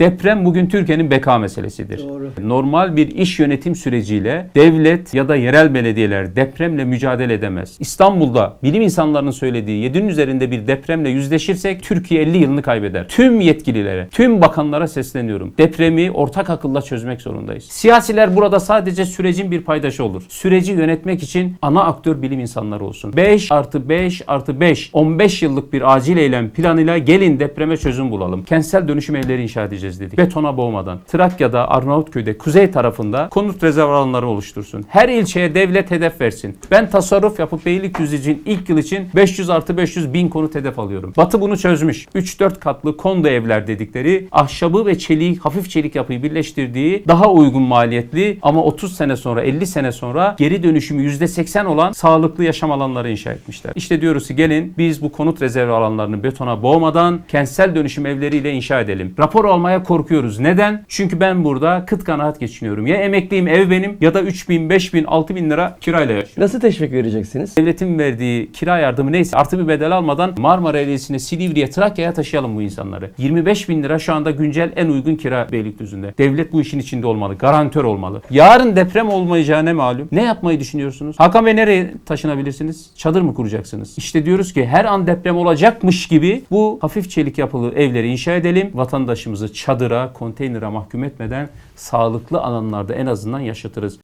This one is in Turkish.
Deprem bugün Türkiye'nin beka meselesidir. Doğru. Normal bir iş yönetim süreciyle devlet ya da yerel belediyeler depremle mücadele edemez. İstanbul'da bilim insanlarının söylediği 7'nin üzerinde bir depremle yüzleşirsek Türkiye 50 yılını kaybeder. Tüm yetkililere, tüm bakanlara sesleniyorum. Depremi ortak akılla çözmek zorundayız. Siyasiler burada sadece sürecin bir paydaşı olur. Süreci yönetmek için ana aktör bilim insanları olsun. 5 artı 5 artı 5, 15 yıllık bir acil eylem planıyla gelin depreme çözüm bulalım. Kentsel dönüşüm evleri inşa edeceğiz dedik. Betona boğmadan. Trakya'da, Arnavutköy'de, kuzey tarafında konut rezerv alanları oluştursun. Her ilçeye devlet hedef versin. Ben tasarruf yapıp Beylikdüzü için ilk yıl için 500 artı 500 bin konut hedef alıyorum. Batı bunu çözmüş. 3-4 katlı kondo evler dedikleri ahşabı ve çeliği, hafif çelik yapıyı birleştirdiği daha uygun maliyetli ama 30 sene sonra 50 sene sonra geri dönüşümü %80 olan sağlıklı yaşam alanları inşa etmişler. İşte diyoruz ki gelin biz bu konut rezervi alanlarını betona boğmadan kentsel dönüşüm evleriyle inşa edelim. Rapor almaya korkuyoruz. Neden? Çünkü ben burada kıt kanaat geçiniyorum. Ya emekliyim ev benim ya da 3 bin, 5 bin, 6 bin lira kirayla yaşıyorum. Nasıl teşvik vereceksiniz? Devletin verdiği kira yardımı neyse artı bir bedel almadan Marmara Eylesi'ne, Silivri'ye, Trakya'ya taşıyalım bu insanları. 25 bin lira şu anda güncel en uygun kira Beylikdüzü'nde. Devlet bu işin içinde olmalı. Garantör olmalı. Yarın deprem olmayacağı ne malum? Ne yapmayı düşünüyorsunuz? Hakan Bey nereye taşınabilirsiniz? Çadır mı kuracaksınız? İşte diyoruz ki her an deprem olacakmış gibi bu hafif çelik yapılı evleri inşa edelim. Vatandaşımızı çadıra, konteynere mahkum etmeden sağlıklı alanlarda en azından yaşatırız.